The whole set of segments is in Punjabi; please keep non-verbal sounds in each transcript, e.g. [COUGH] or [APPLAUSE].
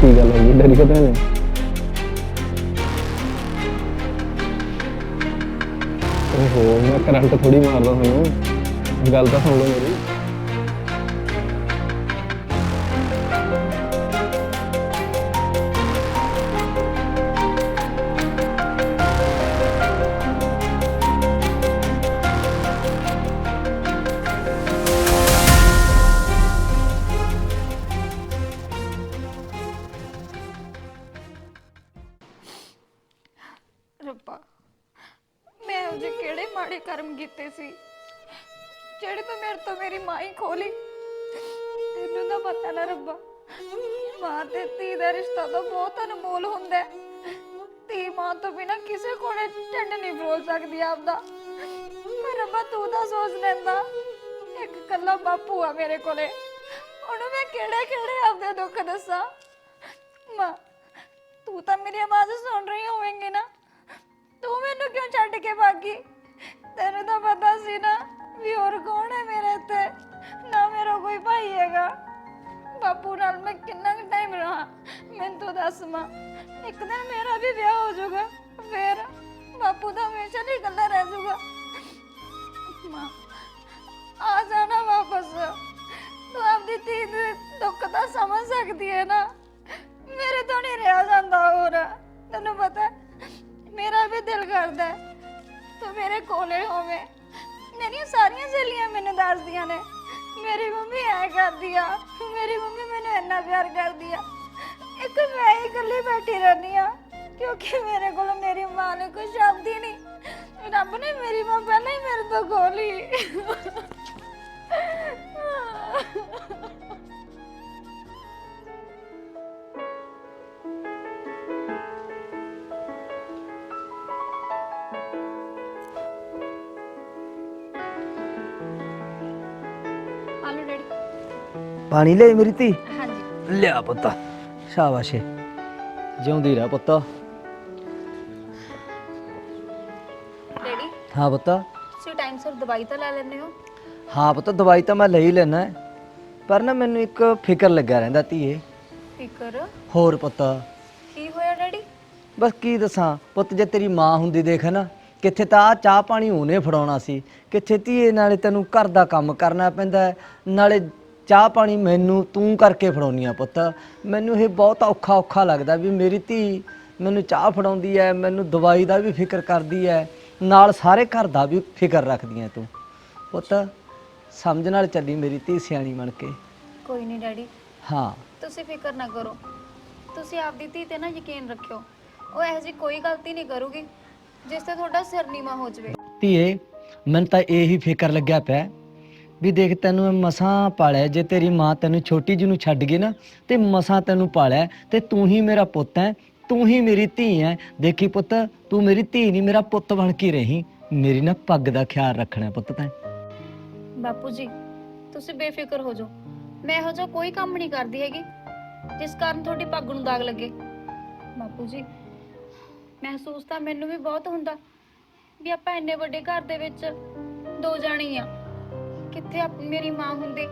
ਕੀ ਗੱਲ ਹੈ ਡਰੀ ਕਦੇ ਨੇ? ਓਹੋ, ਮੈਂ ਕਰੰਟ ਥੋੜੀ ਮਾਰਦਾ ਤੁਹਾਨੂੰ। ਗੱਲ ਤਾਂ ਸੁਣ ਲਓ ਮੇਰੀ। ਰੱਬਾ। ਮੈਂ ਉਹ ਜਿਹੇ ਕਿਹੜੇ ਮਾੜੇ ਕਰਮ ਕੀਤੇ ਸੀ, ਜਿਹੜੇ ਤੂੰ ਮੇਰੇ ਤੋਂ ਮੇਰੀ ਮਾਂ ਹੀ ਖੋਲੀ। ਤੈਨੂੰ ਤਾਂ ਪਤਾ ਨਾ ਰੱਬਾ, ਮਾਂ ਤੇ ਧੀ ਦਾ ਰਿਸ਼ਤਾ ਤਾਂ ਬਹੁਤ ਅਨਮੋਲ ਹੁੰਦਾ ਹੈ। ਧੀ ਮਾਂ ਤੋਂ ਬਿਨਾ ਕਿਸੇ ਕੋਲੇ ਢਿੱਡ ਨਹੀਂ ਫਰੋਲ ਸਕਦੀ ਆਪਦਾ। ਪਰ ਰੱਬਾ ਤੂੰ ਤਾਂ ਸੋਚ ਲੈਂਦਾ, ਇੱਕ ਕੱਲਾ ਬਾਪੂ ਆ ਮੇਰੇ ਕੋਲੇ। ਉਹਨੂੰ ਮੈਂ ਕਿਹੜੇ ਕਿਹੜੇ ਆਪਦੇ ਦੁੱਖ ਦੱਸਾਂ? ਮਾਂ, ਤੂੰ ਤਾਂ ਮੇਰੀ ਆਵਾਜ਼ ਸੁਣ ਰਹੀ ਹੋਵੇਂਗੀ ਨਾ। ਤੂੰ ਮੈਨੂੰ ਕਿਉਂ ਛੱਡ ਕੇ ਭਾਗੀ? ਤੈਨੂੰ ਤਾਂ ਪਤਾ ਸੀ ਨਾ ਵੀ ਹੋਰ ਕੌਣ ਹੈ ਮੇਰੇ ਇੱਥੇ ਨਾ ਮੇਰਾ ਕੋਈ ਭਾਈ ਹੈਗਾ। ਬਾਪੂ ਨਾਲ ਮੈਂ ਕਿੰਨਾ ਟਾਈਮ ਰਹਾ? ਮੈਨੂੰ ਤੂੰ ਦੱਸ ਮਾਂ ਇੱਕ ਦਿਨ ਮੇਰਾ ਵੀ ਵਿਆਹ ਹੋ ਜਾਊਗਾ ਫੇਰ ਬਾਪੂ ਦਾ ਹਮੇਸ਼ਾ ਲਈ ਇਕੱਲਾ ਰਹਿ ਜਾਊਗਾ। ਮਾਂ ਆ ਜਾਣਾ ਵਾਪਸ। ਤੂੰ ਆਪਦੀ ਧੀ ਦੇ ਦੁੱਖ ਤਾਂ ਸਮਝ ਸਕਦੀ ਹੈ ਨਾ। ਮੇਰੇ ਤੋਂ ਨਹੀਂ ਰਿਹਾ ਜਾਂਦਾ ਹੋਰ। ਤੈਨੂੰ ਪਤਾ ਹੈ, ਮੇਰਾ ਵੀ ਦਿਲ ਕਰਦਾ ਹੈ, ਤੂੰ ਮੇਰੇ ਕੋਲੇ ਹੋਵੇਂ। ਮੇਰੀਆਂ ਸਾਰੀਆਂ ਸਹੇਲੀਆਂ ਮੈਨੂੰ ਦੱਸਦੀਆਂ ਨੇ। ਮੇਰੀ ਮੰਮੀ ਐ ਕਰਦੀ ਆ। ਮੇਰੀ ਮੰਮੀ ਮੈਨੂੰ ਇੰਨਾ ਪਿਆਰ ਕਰਦੀ ਆ। ਇੱਕ ਮੈਂ ਹੀ ਇਕੱਲੀ ਬੈਠੀ ਰਹਿੰਦੀ ਆ। ਕਿਉਂਕਿ ਮੇਰੇ ਕੋਲ ਮੇਰੀ ਮਾਂ ਨੇ ਕੁਝ ਸ਼ਬਦ ਹੀ ਨਹੀਂ। ਰੱਬ ਨੇ ਮੇਰੀ ਮਾਂ ਪਹਿਲਾਂ ਹੀ ਮੇਰੇ ਤੋਂ ਖੋਲੀ ਪਾਣੀ ਲੈ ਮੇਰੀ ਧੀ? ਹਾਂਜੀ। ਲਿਆ ਪੁੱਤ ਸ਼ਾਬਾਸ਼ ਏ। ਜਿਉਂਦੀ ਰਹਿ ਪੁੱਤ। ਡੈਡੀ? ਹਾਂ ਪੁੱਤ। ਤੁਸੀਂ ਟਾਈਮ ਸਿਰ ਦਵਾਈ ਤਾਂ ਲੈ ਲੈਂਦੇ ਹੋ? ਹਾਂ ਪੁੱਤ ਦਵਾਈ ਤਾਂ ਮੈਂ ਲੈ ਹੀ ਲੈਣਾ ਪਰ ਨਾ ਮੈਨੂੰ ਇੱਕ ਫਿਕਰ ਲੱਗਾ ਰਹਿੰਦਾ ਧੀਏ ਫਿਕਰ? ਹੋਰ ਪੁੱਤ। ਕੀ ਹੋਇਆ ਡੈਡੀ? ਬਸ ਕੀ ਦੱਸਾਂ ਪੁੱਤ ਜੇ ਤੇਰੀ ਮਾਂ ਹੁੰਦੀ ਦੇਖ ਨਾ ਕਿੱਥੇ ਤਾਂ ਆ ਚਾਹ ਪਾਣੀ ਉਹਨੇ ਫੜਾਉਣਾ ਸੀ। ਕਿੱਥੇ ਧੀਏ ਨਾਲੇ ਤੈਨੂੰ ਘਰ ਦਾ ਕੰਮ ਕਰਨਾ ਪੈਂਦਾ ਹੈ, ਨਾਲੇ ਚਾਹ ਪਾਣੀ ਮੈਨੂੰ ਤੂੰ ਕਰਕੇ ਫੜਾਉਣੀ ਆ ਪੁੱਤ। ਮੈਨੂੰ ਇਹ ਬਹੁਤ ਔਖਾ ਔਖਾ ਲੱਗਦਾ ਵੀ ਮੇਰੀ ਧੀ ਮੈਨੂੰ ਚਾਹ ਫੜਾਉਂਦੀ ਹੈ ਮੈਨੂੰ ਦਵਾਈ ਦਾ ਵੀ ਫਿਕਰ ਕਰਦੀ ਹੈ ਨਾਲ ਸਾਰੇ ਘਰ ਦਾ ਵੀ ਫਿਕਰ ਰੱਖਦੀ ਹੈ ਤੂੰ। ਪੁੱਤ ਸਮਝ ਨਾਲ ਚੱਲੀ ਮੇਰੀ ਧੀ ਸਿਆਣੀ ਬਣ ਕੇ। ਕੋਈ ਨਹੀਂ ਡੈਡੀ। ਹਾਂ। ਤੁਸੀਂ ਫਿਕਰ ਨਾ ਕਰੋ। ਤੁਸੀਂ ਆਪਦੀ ਧੀ ਤੇ ਨਾ ਯਕੀਨ ਰੱਖਿਓ। ਉਹ ਇਹੋ ਜਿਹੀ ਕੋਈ ਗਲਤੀ ਨਹੀਂ ਕਰੂਗੀ ਜਿਸ ਤੇ ਤੁਹਾਡਾ ਸਿਰ ਨੀਵਾ ਹੋ ਜਾਵੇ। ਧੀਏ ਮੈਨੂੰ ਤਾਂ ਇਹੀ ਫਿਕਰ ਲੱਗਿਆ ਪਿਆ। ਵੀ ਦੇਖ ਤੈਨੂੰ ਮੈਂ ਮਸਾਂ ਪਾਲਿਆ ਜੇ ਤੇਰੀ ਮਾਂ ਤੈਨੂੰ ਛੋਟੀ ਜਿਹੀ ਨੂੰ ਛੱਡ ਗਈ ਨਾ, ਤੇ ਮਸਾਂ ਤੈਨੂੰ ਪਾਲਿਆ ਤੇ ਤੂੰ ਹੀ ਮੇਰਾ ਪੁੱਤ ਹੈ, ਤੂੰ ਹੀ ਮੇਰੀ ਧੀ ਹੈ। ਦੇਖੀ ਪੁੱਤ, ਤੂੰ ਮੇਰੀ ਧੀ ਨਹੀਂ, ਮੇਰਾ ਪੁੱਤ ਬਣ ਕੇ ਰਹੀ। ਮੇਰੀ ਨਾ ਪੱਗ ਦਾ ਖਿਆਲ ਰੱਖਣਾ ਪੁੱਤ ਤੈਂ। ਬਾਪੂ ਜੀ, ਤੁਸੀਂ ਬੇਫਿਕਰ ਹੋ ਜਾਓ। ਮੈਂ ਇਹੋ ਜਿਹਾ ਕੋਈ ਕੰਮ ਨਹੀਂ ਕਰਦੀ ਹੈਗੀ, ਜਿਸ ਕਾਰਨ ਤੁਹਾਡੀ ਪੱਗ ਨੂੰ ਦਾਗ ਲੱਗੇ। ਬਾਪੂ ਜੀ, ਮਹਿਸੂਸ ਤਾਂ ਮੈਨੂੰ ਵੀ ਬਹੁਤ ਹੁੰਦਾ, ਵੀ ਆਪਾਂ ਇੰਨੇ ਵੱਡੇ ਘਰ ਦੇ ਵਿੱਚ ਦੋ ਜਾਣੀ ਆ। ਕਿੱਥੇ ਆਪ- ਮੇਰੀ ਮਾਂ ਹੁੰਦੀ?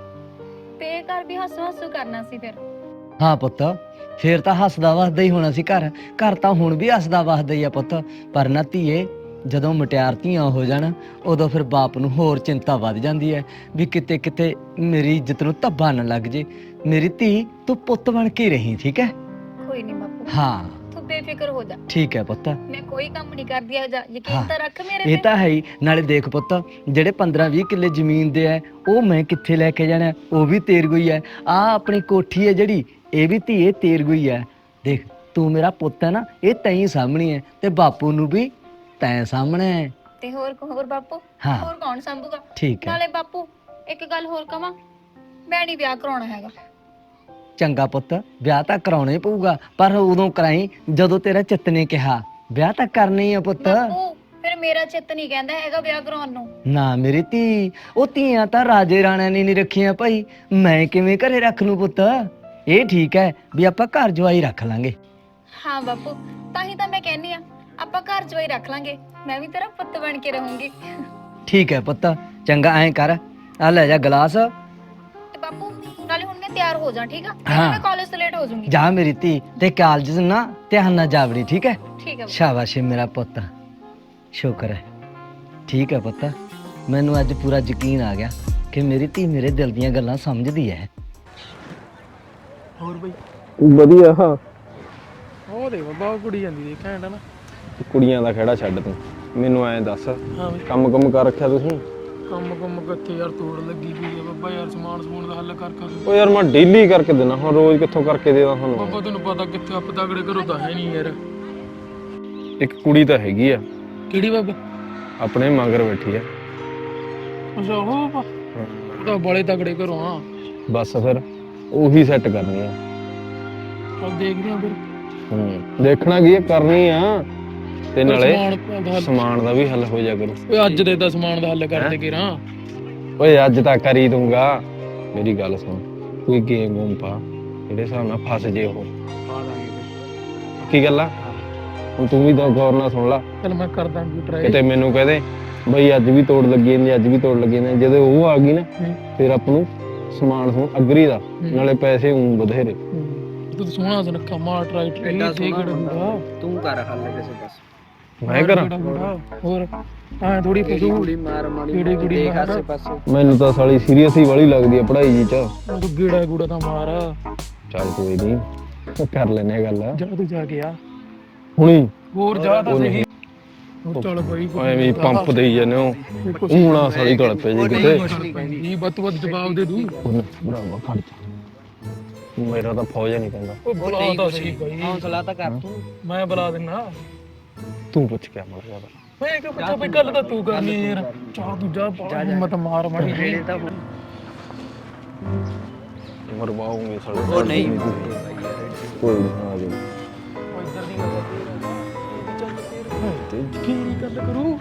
ਤੇ ਇਹ ਘਰ ਵੀ ਹੱਸੋ ਹੱਸੋ ਕਰਨਾ ਸੀ ਫਿਰ। ਹਾਂ ਪੁੱਤ ਫੇਰ ਤਾਂ ਹੱਸਦਾ ਵਸਦਾ ਹੀ ਹੋਣਾ ਸੀ ਘਰ। ਘਰ ਤਾਂ ਹੁਣ ਵੀ ਹੱਸਦਾ ਵਸਦਾ ਹੀ ਆ ਪੁੱਤ। ਪਰ ਨਾ ਧੀਏ ਜਦੋਂ ਮਟਿਆਰ ਧੀਆਂ ਹੋ ਜਾਣ ਉਦੋਂ ਫਿਰ ਬਾਪ ਨੂੰ ਹੋਰ ਚਿੰਤਾ ਵੱਧ ਜਾਂਦੀ ਹੈ ਵੀ ਕਿਤੇ ਕਿਤੇ ਮੇਰੀ ਇੱਜ਼ਤ ਨੂੰ ਧੱਬਾ ਨਾ ਲੱਗ ਜੇ। ਮੇਰੀ ਧੀ ਤੂੰ ਪੁੱਤ ਬਣ ਕੇ ਰਹੀ ਠੀਕ ਹੈ ਕੋਈ ਨਹੀਂ ਬਾਪੂ। ਹਾਂ। ਬੇਫਿਕਰ ਹੋ ਜਾ। ਠੀਕ ਹੈ ਪੁੱਤ। ਮੈਂ ਕੋਈ ਕੰਮ ਨਹੀਂ ਕਰਦੀ ਜਿਹਾ ਯਕੀਨ। ਤਾਂ ਰੱਖ ਮੇਰੇ ਇਹ ਤੇ। ਤਾਂ ਹੈ ਹੀ। ਨਾਲੇ ਦੇਖ ਪੁੱਤ ਜਿਹੜੇ 15 20 ਕਿੱਲੇ ਜ਼ਮੀਨ ਦੇ ਐ ਉਹ ਮੈਂ ਕਿੱਥੇ ਲੈ ਕੇ ਜਾਣਾ? ਉਹ ਵੀ ਤੇਰ ਗਈ ਐ ਆ ਆਪਣੀ ਕੋਠੀ ਐ ਜਿਹੜੀ ਇਹ ਵੀ ਧੀਏ ਤੇਰ ਗਈ ਐ ਦੇਖ ਤੂੰ ਮੇਰਾ ਪੁੱਤ ਹੈ ਨਾ ਇਹ ਤੈਂ ਸਾਹਮਣੀ ਐ ਤੇ ਬਾਪੂ ਨੂੰ ਵੀ ਤੈਂ ਸਾਹਮਣੇ ਐ ਤੇ ਹੋਰ ਹੋਰ ਬਾਪੂ? ਹਾਂ। ਹੋਰ ਕੌਣ ਸੰਭੂਗਾ? ਠੀਕ ਹੈ। ਨਾਲੇ ਬਾਪੂ ਇੱਕ ਗੱਲ ਹੋਰ ਕਵਾਂ ਮੈਂ ਨਹੀਂ ਵਿਆਹ ਕਰਾਉਣਾ ਹੈਗਾ। ਚੰਗਾ ਪੁੱਤ ਵਿਆਹ ਤਾਂ ਕਰਾਉਣਾ ਪਊਗਾ ਪਰ ਉਦੋਂ ਕਰਾਈ ਜਦੋਂ ਤੇਰਾ ਚਿੱਤ ਨੇ ਕਿਹਾ। ਵਿਆਹ ਤਾਂ ਕਰਨਾ ਆ ਪੁੱਤ। ਬਾਪੂ ਫਿਰ ਮੇਰਾ ਚਿੱਤ ਨਹੀਂ ਕਹਿੰਦਾ ਹੈਗਾ ਵਿਆਹ ਕਰਾਉਣ ਨੂੰ। ਨਾ ਮੇਰੀ ਧੀ ਉਹ ਧੀਆਂ ਤਾਂ ਰਾਜੇ ਰਾਣਿਆਂ ਨੇ ਨਹੀਂ ਰੱਖੀਆਂ ਭਾਈ। ਮੈਂ ਕਿਵੇਂ ਘਰੇ ਰੱਖ ਲੂ ਪੁੱਤ? ਇਹ ਠੀਕ ਹੈ ਵੀ ਆਪਾਂ ਘਰ ਜਵਾਈ ਰੱਖ ਲਾਂਗੇ। ਹਾਂ ਬਾਪੂ ਤਾਂ ਹੀ ਤਾਂ ਮੈਂ ਕਹਿੰਨੀ ਆ ਆਪਾਂ ਘਰ ਜਵਾਈ ਰੱਖ ਲਾਂਗੇ। ਮੈਂ ਵੀ ਤੇਰਾ ਪੁੱਤ ਬਣ ਕੇ ਰਹੂੰਗੀ। ਠੀਕ ਹੈ ਪੁੱਤ ਚੰਗਾ ਐਂ ਕਰ। ਆ ਲੈ ਜਾ ਗਲਾਸ। ਤਿਆਰ ਹੋ ਜਾ ਠੀਕ ਆ? ਹਾਂ। ਮੈਂ ਕਾਲਜ ਤੋਂ ਲੇਟ ਹੋ ਜਾਊਂਗੀ। ਜਾ ਮੇਰੀ ਧੀ ਤੇ ਕਾਲਜ ਨਾ ਧਿਆਨ ਨਾਲ ਜਾਵੜੀ ਠੀਕ ਹੈ? ਠੀਕ ਹੈ ਸ਼ਾਬਾਸ਼ ਏ ਮੇਰਾ ਪੁੱਤ। ਸ਼ੁਕਰ ਹੈ। ਠੀਕ ਹੈ ਪੁੱਤ। ਮੈਨੂੰ ਅੱਜ ਪੂਰਾ ਯਕੀਨ ਆ ਗਿਆ ਕਿ ਮੇਰੀ ਧੀ ਮੇਰੇ ਦਿਲ ਦੀਆਂ ਗੱਲਾਂ ਸਮਝਦੀ ਹੈ। ਹੋਰ ਬਈ? ਵਧੀਆ ਹਾਂ। ਉਹ ਦੇ ਬਾਬਾ ਕੁੜੀ ਜਾਂਦੀ ਦੇਖ ਘੈਂਟ ਆ ਨਾ। ਕੁੜੀਆਂ ਦਾ ਖੜਾ ਛੱਡ ਤੂੰ। ਮੈਨੂੰ ਐਂ ਦੱਸ। ਹਾਂ ਬਈ। ਕੰਮ ਕੰਮ ਕਰ ਰੱਖਿਆ ਤੁਸੀਂ? ਕੰਮ ਕੰਮ ਕਿੱਥੇ ਯਾਰ ਤੋੜ ਲੱਗੀ ਪਈ ਆ ਬਾਬਾ ਯਾਰ ਸਮਾਨ ਸਮੂਨ ਦਾ ਹੱਲ ਕਰ ਕਰ। ਉਹ ਯਾਰ ਮੈਂ ਡੇਲੀ ਕਰਕੇ ਦੇਣਾ ਹੁਣ ਰੋਜ਼ ਕਿੱਥੋਂ ਕਰਕੇ ਦੇਵਾਂ ਤੁਹਾਨੂੰ? ਬਾਬਾ ਤੈਨੂੰ ਪਤਾ ਕਿੱਥੇ ਆਪ ਤਗੜੇ ਕਰੋ ਤਾਂ ਹੈ ਨਹੀਂ ਯਾਰ। ਇੱਕ ਕੁੜੀ ਤਾਂ ਹੈਗੀ ਆ। ਕਿਹੜੀ ਬਾਬਾ? ਆਪਣੇ ਮਗਰ ਬੈਠੀ ਆ। ਅੱਛਾ ਉਹ ਬਾਬਾ। ਉਹ ਤਾਂ ਬੜੇ ਤਗੜੇ ਕਰੋ ਹਾਂ ਬਸ ਫਿਰ ਉਹੀ ਸੈੱਟ ਕਰਨੀ ਆ। ਚੱਲ ਦੇਖਦੇ ਆ ਫਿਰ। ਹੂੰ ਦੇਖਣਾ ਕੀ ਆ ਕਰਨੀ ਆ। ਤੇ ਨਾਲੇ ਸਮਾਨ ਦਾ ਹੱਲ ਸਮਾਨ ਦਾ ਵੀ ਹੱਲ ਹੋ ਜਾ ਕਰੂ। ਓਏ ਅੱਜ ਦੇ ਤਾਂ ਸਮਾਨ ਦਾ ਹੱਲ ਕਰ ਦੇ ਕੇ ਰਾਂ ਓਏ ਅੱਜ ਤਾਂ ਕਰ ਹੀ ਦੂੰਗਾ। ਮੇਰੀ ਗੱਲ ਸੁਣ ਕੋਈ ਗੇਮ ਗੂਮ ਪਾ ਜਿਹੜੇ ਹਿਸਾਬ ਨਾਲ ਫਸ ਜੇ ਉਹ। ਕੀ ਗੱਲ ਆ? ਹੁਣ ਤੂੰ ਵੀ ਤਾਂ ਗੌਰ ਨਾਲ ਸੁਣ ਲਾ। ਚੱਲ ਮੈਂ ਕਰਦਾ ਵੀ ਟਰਾਈ ਕਿਤੇ ਮੈਨੂੰ ਕਹਦੇ ਬਈ ਅੱਜ ਵੀ ਤੋੜ ਲੱਗੀ ਜਾਂਦੀ ਅੱਜ ਵੀ ਤੋੜ ਲੱਗੀ ਜਾਂਦੀ। ਜਦੋਂ ਉਹ ਆ ਗਈ ਨਾ ਹੂੰ। ਫਿਰ ਆਪ ਨੂੰ ਸਮਾਨ ਸਮੂਨ ਅਗਰੀ ਦਾ ਨਾਲੇ ਪੈਸੇ ਉਂ ਬਥੇਰੇ। ਤੂੰ ਤਾਂ ਸੋਹਣਾ ਸੁਨੱਖਾ ਮਾਰ ਟਰਾਈ ਟਰਾਈ ਕਿਹੜਾ ਹੁੰਦਾ? ਤੂੰ ਕਰ ਹੱਲ ਕਿਸੇ ਬਸ ਮੈਂ ਕਰਾਂ? ਹੋਰ ਐ ਥੋੜੀ ਪਸ਼ੂ ਮਾਰ ਮਾੜੀ ਕਿਹੜੀ ਕੁੜੀ ਦੇਖ ਆਸੇ ਪਾਸੇ ਮੈਨੂੰ ਤਾਂ ਸਾਲੀ ਸੀਰੀਅਸ ਹੀ ਵਾਲੀ ਲੱਗਦੀ ਆ ਪੜ੍ਹਾਈ ਜੀ ਚ। ਉਹ ਤੂੰ ਗੇੜਾ ਗੂੜਾ ਤਾਂ ਮਾਰ। ਚੱਲ ਕੋਈ ਨਹੀਂ ਕਰ ਲੈਨੇ ਆ ਗੱਲ। ਜਾ ਤੂੰ ਜਾ ਕੇ ਆ। ਹੁਣੀ। ਹੋਰ ਜਾ ਤਾਂ ਸਹੀ। ਨਹੀਂ। ਹੋਰ ਚੱਲ ਬਈ ਐਵੇਂ ਹੀ ਪੰਪ ਦੇਈ ਜਾਂਦੇ ਹੋ। ਊਣਾ ਸਾਲੀ ਗਲ ਪੈ ਜੇ ਕਿਤੇ। ਇਹ ਵੱਧ ਤੋਂ ਵੱਧ ਜਵਾਬ ਦੇ ਦੂੰ। ਉਹਨੇ ਭਰਾਵਾ ਖੜ ਜਾ। ਮੇਰਾ ਤਾਂ ਫੌਜ ਨਹੀਂ ਕਹਿੰਦਾ। ਉਹ ਬੁਲਾ ਤਾਂ ਸਹੀ ਬਈ। ਹੌਸਲਾ ਤਾਂ ਕਰ ਤੂੰ। ਮੈਂ ਬੁਲਾ ਦਿੰਨਾ। ਤੂੰ ਪੁੱਛ ਕੇ ਮਰ ਜਾ ਮੈਂ ਕਿਹਾ ਪੁੱਛੋ ਬਈ ਗੱਲ ਤਾਂ ਤੂੰ ਕਰਨੀ ਯਾਰ। ਚਾਹ ਤੂੰ ਜਾ ਪਾ ਹਿੰਮਤ ਮਾਰ ਮਾੜੀ ਜਿਹੀ। ਤਾਂ ਮਰਵਾਉਂਗੇ ਸਾਲੇ। ਉਹ ਨਹੀਂ। ਕੋਈ ਨਹੀਂ ਆ ਜਾ ਉਹ ਇੱਧਰ ਦੀ ਗੱਲ ਤੇ ਗੱਲ ਕਰੂ?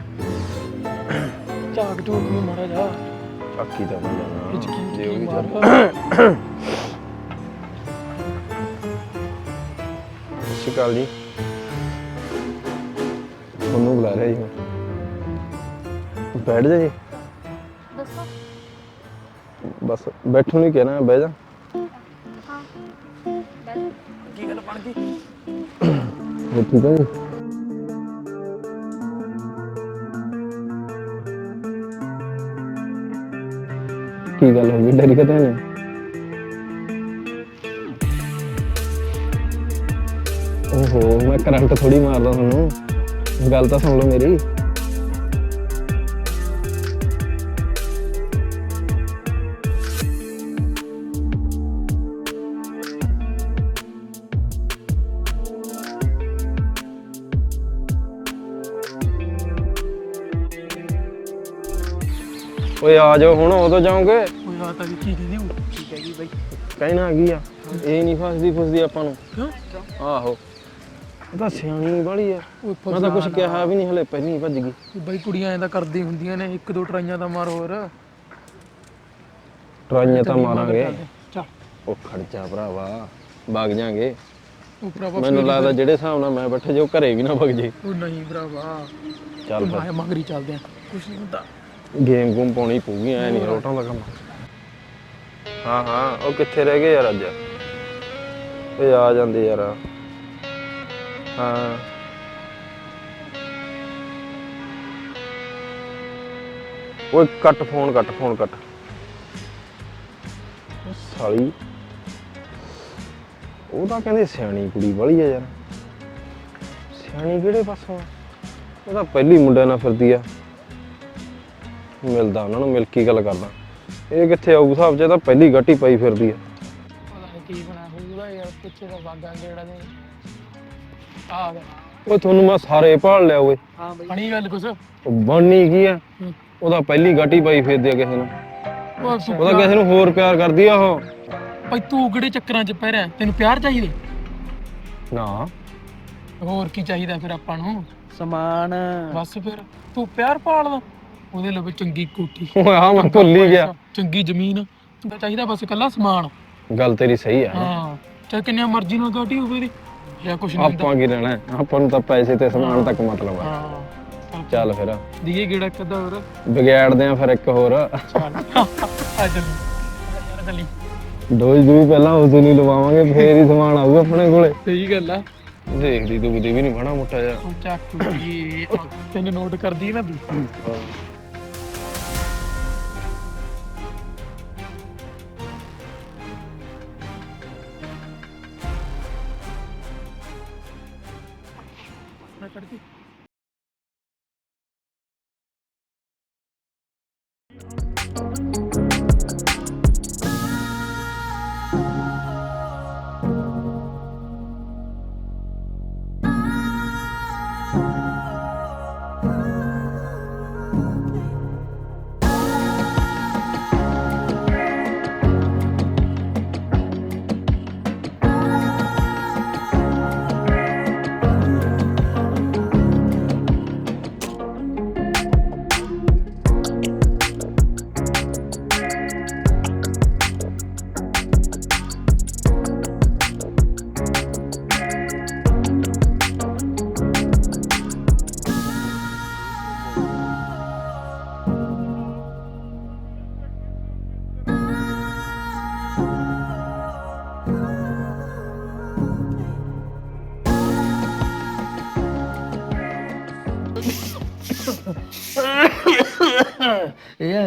ਵੀ ਮਾਰਾ ਜਾ। ਉਹ ਕੀ ਵੀ ਚੱਲ ਮਾਰਦਾ? ਸਤਿ ਸ਼੍ਰੀ ਅਕਾਲ ਜੀ। ਤੁਹਾਨੂੰ ਬੁਲਾ ਰਿਹਾ ਜੀ। ਮੈਂ ਬੈਠ ਜਾ ਜੀ। ਦੱਸੋ। ਬਸ ਬੈਠੋ ਨਹੀਂ ਕਹਿਣਾ ਬਹਿ ਜਾ। ਹਾਂ ਬਸ ਕੀ ਗੱਲ ਬਣ ਗਈ? ਹੋਰ ਠੀਕ ਹੈ ਜੀ? ਕੀ ਗੱਲ ਹੋ ਗਈ? ਡਰੀ ਕਦੋਂ ਨੇ? ਓਹੋ ਮੈਂ ਕਰੰਟ ਥੋੜੀ ਮਾਰਦਾ ਤੁਹਾਨੂੰ। ਗੱਲ ਤਾਂ ਸੁਣ ਲਓ ਮੇਰੀ। ਓਏ ਆ ਜਾਓ ਹੁਣ ਉਦੋਂ ਜਾਓਗੇ? ਕੋਈ ਆ ਤਾਂ ਵੀ ਕੀ ਕਹਿੰਦੀ ਉਹ ਕੀ ਕਹਿ ਗਈ ਬਈ ਕਹਿਣਾ ਆ ਗਈ ਆ? ਇਹ ਨਹੀਂ ਫਸਦੀ ਫਸਦੀ ਆਪਾਂ ਨੂੰ। ਕਿਉਂ? ਆਹੋ। ਤਾਂ ਸਿਆਣੀ ਵਾਲੀ ਆ। ਉਹ ਮੈਂ ਤਾਂ ਕੁਝ ਕਿਹਾ ਵੀ ਨਹੀਂ ਹਲੇ ਪਹਿਲਾਂ ਭੱਜ ਗਈ। ਬਈ ਕੁੜੀਆਂ ਐਂ ਤਾਂ ਕਰਦੀ ਹੁੰਦੀਆਂ ਨੇ ਇੱਕ ਦੋ ਟਰਾਈਆਂ ਦਾ ਮਾਰ ਹੋਰ। ਟਰਾਈਆਂ ਤਾਂ ਮਾਰਾਂਗੇ। ਚੱਲ। ਉਹ ਖਰਚਾ ਭਰਾਵਾ ਵਗ ਜਾਾਂਗੇ। ਉਹ ਭਰਾਵਾ ਮੈਨੂੰ ਲੱਗਦਾ ਜਿਹੜੇ ਹਿਸਾਬ ਨਾਲ ਮੈਂ ਬੈਠੇ ਜੇ ਉਹ ਘਰੇ ਵੀ ਨਾ ਵਗ ਜੇ। ਉਹ ਨਹੀਂ ਭਰਾਵਾ। ਚੱਲ ਫਿਰ ਮਗਰੀ ਚੱਲਦੇ ਆ। ਕੁਛ ਨਹੀਂ ਹੁੰਦਾ। ਗੇਮ ਗੂਮ ਪਾਉਣੀ ਪਊਗੀ ਐ ਨਹੀਂ ਰੋਟਾਂ ਦਾ ਕੰਮ। ਹਾਂ ਹਾਂ ਉਹ ਕਿੱਥੇ ਰਹਿ ਗਏ ਯਾਰ ਅੱਜ? ਇਹ ਆ ਜਾਂਦੇ ਯਾਰ। ਹਾਂ। ਓਏ, ਕੱਟ ਫੋਨ ਕੱਟ ਫੋਨ, ਕੱਟ। ਉਹ ਸਾਲੀ। ਉਹ ਤਾਂ ਕਹਿੰਦੇ ਸਿਆਣੀ ਕੁੜੀ ਵਾਲੀ ਆ ਯਾਰ। ਸਿਆਣੀ ਕਿਹੜੇ ਪਾਸੋਂ ਆ? ਉਹ ਤਾਂ ਪਹਿਲੀ ਮੁੰਡਿਆਂ ਨਾਲ ਫਿਰਦੀ ਆ। ਮਿਲਦਾ ਉਹਨਾਂ ਨੂੰ, ਮਿਲ ਕੇ ਗੱਲ ਕਰਦਾ। ਇਹ ਕਿੱਥੇ ਆਊ ਹਿਸਾਬ ਚ ਤਾਂ ਪਹਿਲੀ ਗੱਟੀ ਪਾਈ ਫਿਰਦੀ ਆ। ਪਤਾ ਨਹੀਂ ਕੀ ਬਣਾ ਹੋਊਗਾ ਯਾਰ, ਪਿੱਛੇ ਦਾ ਵਾਗਾ ਜਿਹੜਾ ਦੇ। ਆ ਗਿਆ ਓਏ ਤੁਹਾਨੂੰ ਮੈਂ ਸਾਰੇ ਭਾਲ ਲਿਆ ਓਏ। ਹਾਂ ਬਈ। ਬਣੀ ਗੱਲ ਕੁਛ? ਉਹ ਬਣਨੀ ਕੀ ਆ? ਹੂੰ। ਉਹਦਾ ਪਹਿਲੀ ਗੱਟੀ ਪਾਈ ਫਿਰਦੀ ਆ ਕਿਸੇ ਨੂੰ। ਉਹ ਤੂੰ ਉਹਦਾ ਕਿਸੇ ਨੂੰ ਹੋਰ ਪਿਆਰ ਕਰਦੀ ਆ ਉਹ। ਭਾਈ ਤੂੰ ਕਿਹੜੇ ਚੱਕਰਾਂ 'ਚ ਪੈ ਰਿਹਾ? ਤੈਨੂੰ ਪਿਆਰ ਚਾਹੀਦਾ? ਨਾ। ਹੋਰ ਕੀ ਚਾਹੀਦਾ ਫਿਰ ਆਪਾਂ ਨੂੰ? ਸਮਾਨ। ਬਸ ਫਿਰ ਤੂੰ ਪਿਆਰ ਪਾਲਦਾ ਉਹਦੇ ਲਈ ਚੰਗੀ ਕੋਠੀ। ਆ ਮੈਂ ਭੁੱਲ ਹੀ ਗਿਆ। ਚੰਗੀ ਜ਼ਮੀਨ। ਤੈਨੂੰ ਚਾਹੀਦਾ ਬਸ ਇਕੱਲਾ ਸਮਾਨ। ਗੱਲ ਤੇਰੀ ਸਹੀ ਆ। ਹਾਂ। ਚਾਹੇ ਕਿੰਨੀ ਮਰਜ਼ੀ ਨਾਲ ਗਾਟੀ ਹੋਵੇ ਦੀ ਜਾਂ ਨਹੀਂ ਹੁੰਦਾ ਆਪਾਂ ਕੀ ਹੈ? ਆਪਾਂ ਨੂੰ ਤਾਂ ਪੈਸੇ ਤੇ ਸਮਾਨ ਤੱਕ ਮਤਲਬ ਆ ਹਾਂ ਚੱਲ ਫਿਰ। ਦੀਏ ਗੇੜਾ ਕਦਾ ਹੋਰ। ਵਿਗਾੜਦੇ ਆ ਫਿਰ ਇੱਕ ਹੋਰ। ਚੱਲ। ਆ ਚੱਲੀ। ਯਾਰ ਚੱਲੀ। ਡੋਜ਼ ਦੂਈ ਪਹਿਲਾਂ ਉਸ ਹੀ ਲਵਾਵਾਂਗੇ ਫੇਰ ਹੀ ਸਮਾਨ ਆਊਗਾ ਆਪਣੇ ਕੋਲੇ। ਸਹੀ ਗੱਲ ਆ। ਦੇਖਦੀ ਦੁਖਦੀ ਵੀ ਨਹੀਂ ਬਣਾ ਮੋਟਾ ਜਿਹਾ। ਚੱਕ ਜੀ ਤੈਨੂੰ ਨੋਟ ਕਰਦੀ ਨਾ ਬੀਪੀ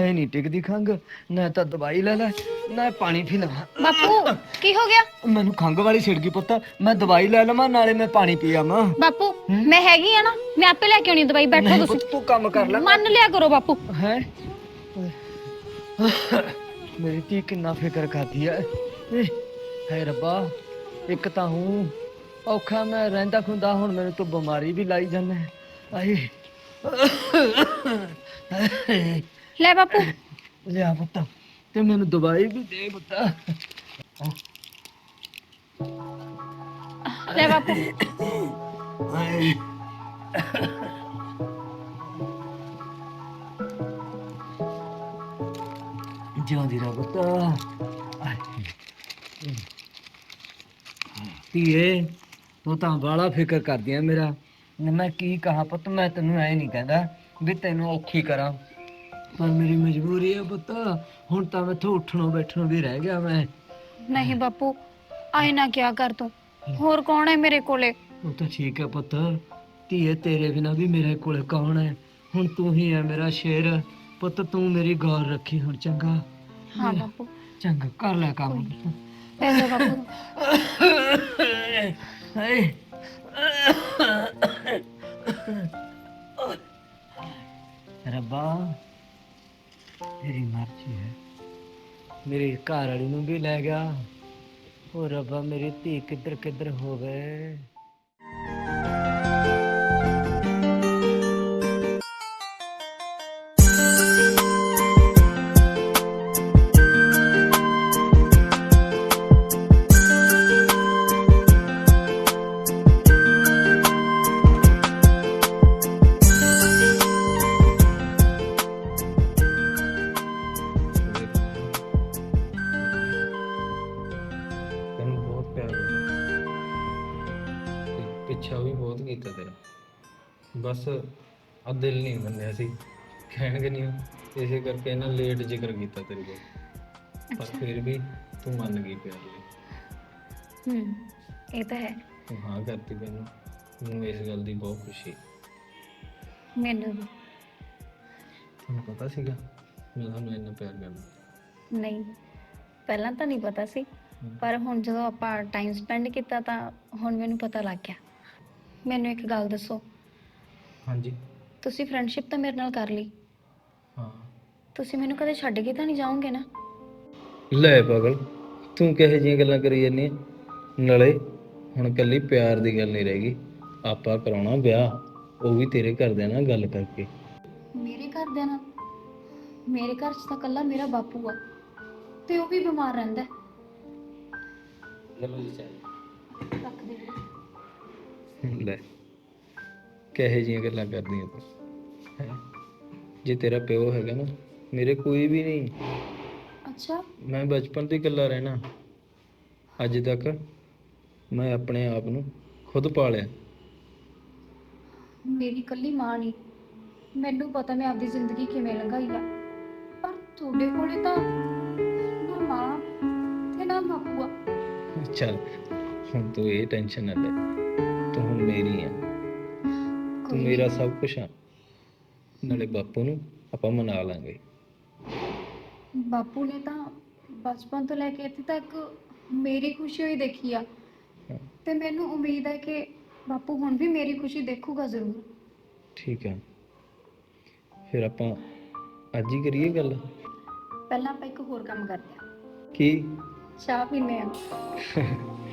ਇਹ ਨਹੀਂ ਟਿਕਦੀ ਖੰਗ ਨਾ ਤਾਂ ਦਵਾਈ ਲੈ ਲੈ ਨਾ ਪਾਣੀ ਪੀ ਲਵਾਂ। ਬਾਪੂ ਕੀ ਹੋ ਗਿਆ? ਮੈਨੂੰ ਖੰਗ ਵਾਲੀ ਛਿੜ ਗਈ ਪੁੱਤ ਮੈਂ ਦਵਾਈ ਲੈ ਲਵਾਂ ਨਾਲੇ ਮੈਂ ਪਾਣੀ ਪੀ ਆਵਾਂ। ਬਾਪੂ ਮੈਂ ਹੈਗੀ ਆ ਨਾ ਮੈਂ ਆਪੇ ਲੈ ਕੇ ਆਉਣੀ ਦਵਾਈ ਬੈਠੋ ਨਹੀਂ ਤੁਸੀਂ। ਤੂੰ ਕੰਮ ਕਰ ਲੈ। ਮੰਨ ਲਿਆ ਕਰੋ ਬਾਪੂ। ਹੈ? ਮੇਰੀ ਧੀ ਕਿੰਨਾ ਫਿਕਰ ਕਰਦੀ ਐ। ਹੈ ਰੱਬਾ ਇੱਕ ਤਾਂ ਹੂੰ ਔਖਾ ਮੈਂ ਰਹਿੰਦਾ ਖੁੰਦਾ ਹੁਣ ਮੈਨੂੰ ਤੂੰ ਬਿਮਾਰੀ ਵੀ ਲਾਈ ਜਾਂਦਾ। ਆਏ। ਲੈ ਬਾਪੂ। ਲਿਆ ਪੁੱਤ। ਤੇ ਮੈਨੂੰ ਦਵਾਈ ਵੀ ਦੇ ਪੁੱਤ। ਲੈ ਬਾਪੂ। ਹਾਏ। ਜਿਉਂਦੀ ਰਹਿ ਪੁੱਤ। ਧੀਏ ਤੂੰ ਤਾਂ ਬਾਲਾ ਫਿਕਰ ਕਰਦੀ ਆ ਮੇਰਾ। ਮੈਂ ਕੀ ਕਹਾ ਪੁੱਤ ਮੈਂ ਤੈਨੂੰ ਐ ਨਹੀਂ ਕਹਿੰਦਾ ਵੀ ਤੈਨੂੰ ਔਖੀ ਕਰਾਂ। ਪਰ ਮੇਰੀ ਮਜਬੂਰੀ ਹੈ ਪੁੱਤ ਹੁਣ ਤਾਂ ਮੈਥੋਂ ਉੱਠਣੋਂ ਬੈਠਣੋਂ ਵੀ ਰਹਿ ਗਿਆ ਮੈਂ। ਨਹੀਂ ਬਾਪੂ ਆਏ ਨਾ ਕਿਆ ਕਰ ਤੂੰ? ਹੋਰ ਕੌਣ ਹੈ ਮੇਰੇ ਕੋਲੇ? ਉਹ ਤਾਂ ਠੀਕ ਹੈ ਪੁੱਤ ਧੀਏ ਤੇਰੇ ਬਿਨਾ ਵੀ ਮੇਰੇ ਕੋਲ ਕੌਣ ਹੈ? ਹੁਣ ਤੂੰ ਹੀ ਹੈ ਮੇਰਾ ਸ਼ੇਰ ਪੁੱਤ ਤੂੰ ਮੇਰੀ ਗੌਰ ਰੱਖੀ ਹੁਣ ਚੰਗਾ। ਹਾਂ ਬਾਪੂ। ਚੰਗਾ ਕਰ ਲੈ ਕੰਮ। ਪੈਸੇ ਬਾਪੂ। ਹਾਏ। ਰੱਬਾ। ਤੇਰੀ ਮਰਜ਼ੀ ਹੈ। ਮੇਰੇ ਘਰ ਵਾਲੀ ਨੂੰ ਵੀ ਲੈ ਗਿਆ। ਉਹ ਰੱਬਾ, ਮੇਰੀ ਧੀ ਕਿੱਧਰ ਕਿੱਧਰ ਹੋ ਗਏ? ਤੇਰਾ ਬਸ ਆ ਦਿਲ ਨਹੀਂ ਮੰਨਿਆ ਸੀ। ਕਹਿਣਗੇ ਨਹੀਂ ਇਸੇ ਕਰਕੇ ਇਹਨਾਂ ਲੇਟ ਜ਼ਿਕਰ ਕੀਤਾ ਤੇਰੇ ਕੋਲ। ਪਰ ਫਿਰ ਵੀ ਤੂੰ ਮੰਨ ਗਈ ਪਿਆਰ ਲਈ। ਹੂੰ ਇਹ ਤਾਂ ਹੈ। ਤੂੰ ਹਾਂ ਕਰਤੀ ਮੈਨੂੰ। ਮੈਨੂੰ ਇਸ ਗੱਲ ਦੀ ਬਹੁਤ ਖੁਸ਼ੀ। ਮੈਨੂੰ ਵੀ। ਤੁਹਾਨੂੰ ਪਤਾ ਸੀਗਾ? ਮੈਂ ਤੁਹਾਨੂੰ ਇੰਨਾ ਪਿਆਰ ਕਰਦਾ। ਨਹੀਂ। ਪਹਿਲਾਂ ਤਾਂ ਨਹੀਂ ਪਤਾ ਸੀ। ਪਰ ਹੁਣ ਜਦੋਂ ਆਪਾਂ ਟਾਈਮ ਸਪੈਂਡ ਕੀਤਾ ਤਾਂ ਹੁਣ ਮੈਨੂੰ ਪਤਾ ਲੱਗ ਗਿਆ। ਮੈਨੂੰ ਇੱਕ ਗੱਲ ਦੱਸੋ। ਹਾਂਜੀ। ਤੁਸੀਂ ਫਰੈਂਡਸ਼ਿਪ ਤਾਂ ਮੇਰੇ ਨਾਲ ਕਰ ਲਈ। ਹਾਂ। ਤੁਸੀਂ ਮੈਨੂੰ ਕਦੇ ਛੱਡ ਕੇ ਤਾਂ ਨਹੀਂ ਜਾਓਗੇ ਨਾ? ਲੈ ਪਾਗਲ ਤੂੰ ਕਿਹੋ ਜਿਹੀਆਂ ਗੱਲਾਂ ਕਰੀ ਜਾਂਦੀ ਆਂ? ਨਾਲੇ ਹੁਣ ਕੱਲੀ ਪਿਆਰ ਦੀ ਗੱਲ ਨਹੀਂ ਰਹਿ ਗਈ ਆਪਾਂ ਕਰਾਉਣਾ ਵਿਆਹ ਉਹ ਵੀ ਤੇਰੇ ਘਰਦਿਆਂ ਨਾਲ ਗੱਲ ਕਰਕੇ। ਮੇਰੇ ਘਰ ਦੇ ਨਾਲ? ਮੇਰੇ ਘਰ 'ਚ ਤਾਂ ਕੱਲਾ ਮੇਰਾ ਬਾਪੂ ਆ ਤੇ ਉਹ ਵੀ ਬਿਮਾਰ ਰਹਿੰਦਾ। ਹੈ। ਰੱਖ ਦੇ ਲੈ ਕਿਹੋ ਜਿਹੀਆਂ ਗੱਲਾਂ ਕਰਦੀਆਂ ਤੂੰ? ਹੈਂ? ਜੇ ਤੇਰਾ ਪਿਓ ਹੈਗਾ ਨਾ ਮੇਰੇ ਕੋਈ ਵੀ ਨਹੀਂ। ਅੱਛਾ। ਮੈਂ ਬਚਪਨ ਤੋਂ ਹੀ ਇਕੱਲਾ ਰਹਿਣਾ। ਅੱਜ ਤੱਕ ਮੈਂ ਆਪਣੇ ਆਪ ਨੂੰ ਖੁਦ ਪਾਲਿਆ। ਮੇਰੀ ਕੱਲੀ ਮਾਂ ਨਹੀਂ। ਮੈਨੂੰ ਪਤਾ ਮੈਂ ਆਪਦੀ ਜ਼ਿੰਦਗੀ ਕਿਵੇਂ ਲੰਘਾਈ ਆ। ਪਰ ਤੁਹਾਡੇ ਕੋਲੇ ਤਾਂ ਨਾ ਮਾਂ ਤੇ ਨਾ ਚੱਲ ਹੁਣ ਤੂੰ ਇਹ ਟੈਨਸ਼ਨ ਨਾ ਲੈ। ਤੂੰ ਹੁਣ ਮੇਰੀ ਆ। ਤੂੰ ਮੇਰਾ ਸਭ ਕੁਝ ਆ। ਨਾਲੇ ਬਾਪੂ ਨੂੰ ਆਪਾਂ ਮਨਾ ਲਾਂਗੇ। ਬਾਪੂ ਨੇ ਤਾਂ ਬਚਪਨ ਤੋਂ ਲੈ ਕੇ ਇੱਥੇ ਤੱਕ ਮੇਰੀ ਖੁਸ਼ੀ ਹੋਈ ਦੇਖੀ ਆ। ਹਾਂ, ਤੇ ਮੈਨੂੰ ਉਮੀਦ ਹੈ ਕਿ ਬਾਪੂ ਹੁਣ ਵੀ ਮੇਰੀ ਖੁਸ਼ੀ ਦੇਖੂਗਾ ਜ਼ਰੂਰ। ਠੀਕ ਹੈ ਫਿਰ ਆਪਾਂ ਅੱਜ ਹੀ ਕਰੀਏ ਗੱਲ? ਪਹਿਲਾਂ ਆਪਾਂ ਇੱਕ ਹੋਰ ਕੰਮ ਕਰਦੇ ਹਾਂ ਕੀ? ਚਾਹ ਪੀਨੇ ਆ। [LAUGHS]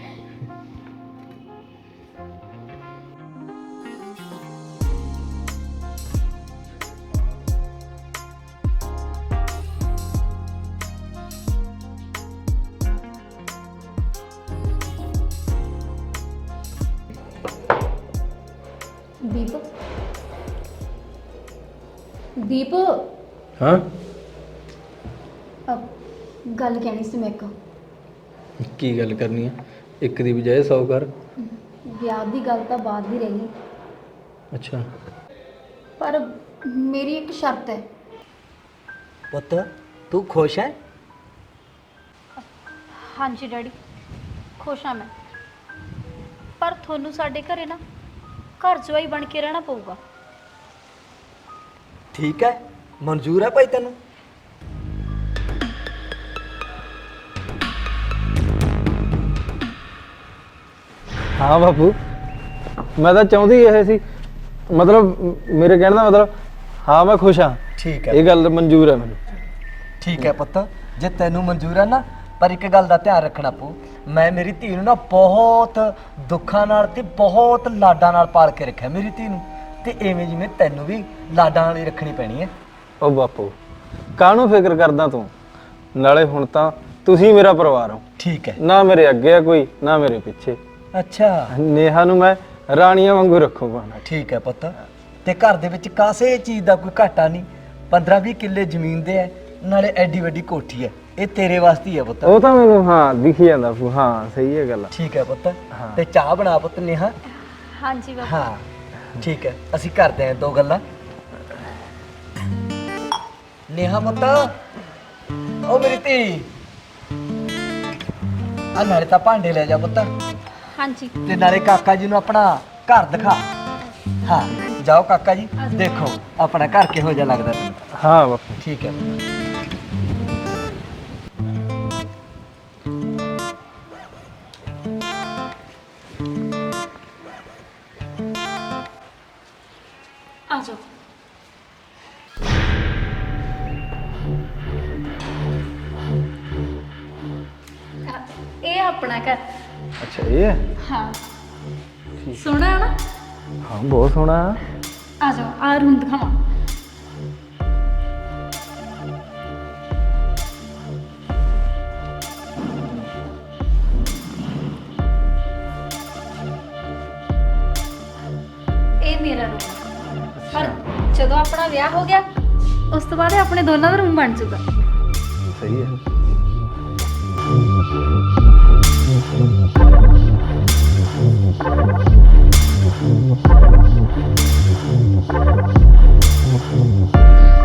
ਦੀਪ ਦੀਪ ਹਾਂ? ਅਬ ਗੱਲ ਕਹਿਣੀ ਸੀ ਮੇਰੇ ਕੋ ਕੀ ਗੱਲ ਕਰਨੀ ਆ? ਇੱਕ ਦੀ ਬਜਾਏ 100 ਕਰ। ਵਿਆਹ ਦੀ ਗੱਲ ਤਾਂ ਬਾਅਦ ਦੀ ਰਹੀ। ਅੱਛਾ। ਪਰ ਮੇਰੀ ਇੱਕ ਸ਼ਰਤ ਹੈ। ਪੁੱਤ ਤੂੰ ਖੁਸ਼ ਹੈ? ਹਾਂਜੀ ਡੈਡੀ। ਖੁਸ਼ ਹਾਂ ਮੈਂ। ਪਰ ਤੁਹਾਨੂੰ ਸਾਡੇ ਘਰੇ ਨਾ ਘਰ ਜਵਾਈ ਬਣ ਕੇ ਰਹਿਣਾ ਪਊਗਾ। ਠੀਕ ਹੈ ਮਨਜ਼ੂਰ ਹੈ ਭਾਈ ਤੈਨੂੰ? ਹਾਂ ਬਾਪੂ ਮੈਂ ਤਾਂ ਚਾਹੁੰਦੀ ਇਹ ਸੀ ਮਤਲਬ ਮੇਰੇ ਕਹਿਣ ਦਾ ਮਤਲਬ ਹਾਂ ਮੈਂ ਖੁਸ਼ ਹਾਂ। ਠੀਕ ਇਹ ਗੱਲ ਮਨਜ਼ੂਰ ਹੈ ਮੈਨੂੰ। ਠੀਕ ਹੈ ਪੁੱਤ ਜੇ ਤੈਨੂੰ ਮਨਜ਼ੂਰ ਹੈ ਨਾ ਪਰ ਇੱਕ ਗੱਲ ਦਾ ਧਿਆਨ ਰੱਖਣਾ ਪਊ ਮੈਂ ਮੇਰੀ ਧੀ ਨੂੰ ਨਾ ਬਹੁਤ ਦੁੱਖਾਂ ਨਾਲ ਤੇ ਬਹੁਤ ਲਾਡਾਂ ਨਾਲ ਪਾਲ ਕੇ ਰੱਖਿਆ ਮੇਰੀ ਧੀ ਨੂੰ ਤੇ ਐਵੇਂ ਜਿਵੇਂ ਤੈਨੂੰ ਵੀ ਲਾਡਾਂ ਨਾਲ ਹੀ ਰੱਖਣੀ ਪੈਣੀ ਹੈ। ਉਹ ਬਾਪੂ ਕਾਹਨੂੰ ਫਿਕਰ ਕਰਦਾ ਤੂੰ? ਨਾਲੇ ਹੁਣ ਤਾਂ ਤੁਸੀਂ ਮੇਰਾ ਪਰਿਵਾਰ ਹੋ। ਠੀਕ ਹੈ। ਨਾ ਮੇਰੇ ਅੱਗੇ ਆ ਕੋਈ ਨਾ ਮੇਰੇ ਪਿੱਛੇ। ਅੱਛਾ। ਨੇਹਾ ਨੂੰ ਮੈਂ ਰਾਣੀਆਂ ਵਾਂਗੂ ਰੱਖੂਗਾ। ਠੀਕ ਹੈ ਪੁੱਤ। ਤੇ ਘਰ ਦੇ ਵਿੱਚ ਕਾਸੇ ਚੀਜ਼ ਦਾ ਕੋਈ ਘਾਟਾ ਨਹੀਂ। 15 20 ਕਿੱਲੇ ਜ਼ਮੀਨ ਦੇ ਹੈ ਨਾਲੇ ਐਡੀ ਵੱਡੀ ਕੋਠੀ ਹੈ। ਇਹ ਤੇਰੇ ਵਾਸਤੇ ਹੀ ਹੈ ਪੁੱਤ। ਉਹ ਤਾਂ ਮੈਨੂੰ ਹਾਂ ਦਿਖੀ ਜਾਂਦਾ ਬਾਪੂ ਹਾਂ ਸਹੀ ਹੈ ਗੱਲ। ਠੀਕ ਹੈ ਪੁੱਤ। ਹਾਂ। ਤੇ ਚਾਹ ਬਣਾ ਪੁੱਤ ਨੇਹਾ? ਹਾਂਜੀ ਬਾਬਾ। ਹਾਂ ਠੀਕ ਹੈ ਅਸੀਂ ਕਰਦੇ ਹਾਂ ਦੋ ਗੱਲਾਂ। ਨੇਹਾ ਪੁੱਤ ਉਹ ਮੇਰੀ ਧੀ। ਆ ਨਾਲੇ ਤਾਂ ਭਾਂਡੇ ਲੈ ਜਾ ਪੁੱਤ। ਹਾਂਜੀ। ਤੇ ਨਾਲੇ ਕਾਕਾ ਜੀ ਨੂੰ ਆਪਣਾ ਘਰ ਦਿਖਾ। ਹਾਂ ਜਾਓ ਕਾਕਾ ਜੀ ਦੇਖੋ ਆਪਣਾ ਘਰ ਕਿਹੋ ਜਿਹਾ ਲੱਗਦਾ। ਤੁਹਾਨੂੰ ਹਾਂ ਬਾਪੂ ਠੀਕ ਹੈ। ਹੈ। ਹਾਂ ਸੋਹਣਾ ਹੈ ਨਾ? ਹਾਂ ਬਹੁਤ ਸੋਹਣਾ। ਆ ਜਾਓ ਆ ਰੂਮ ਦਿਖਾਵਾਂ। ਇਹ ਮੇਰਾ ਰੂਮ ਪਰ ਜਦੋਂ ਆਪਣਾ ਵਿਆਹ ਹੋ ਗਿਆ ਉਸ ਤੋਂ ਬਾਅਦ ਇਹ ਆਪਣੇ ਦੋਨਾਂ ਦਾ ਰੂਮ ਬਣ ਚੁੱਕਾ ਸਹੀ ਹੈ। Thank you.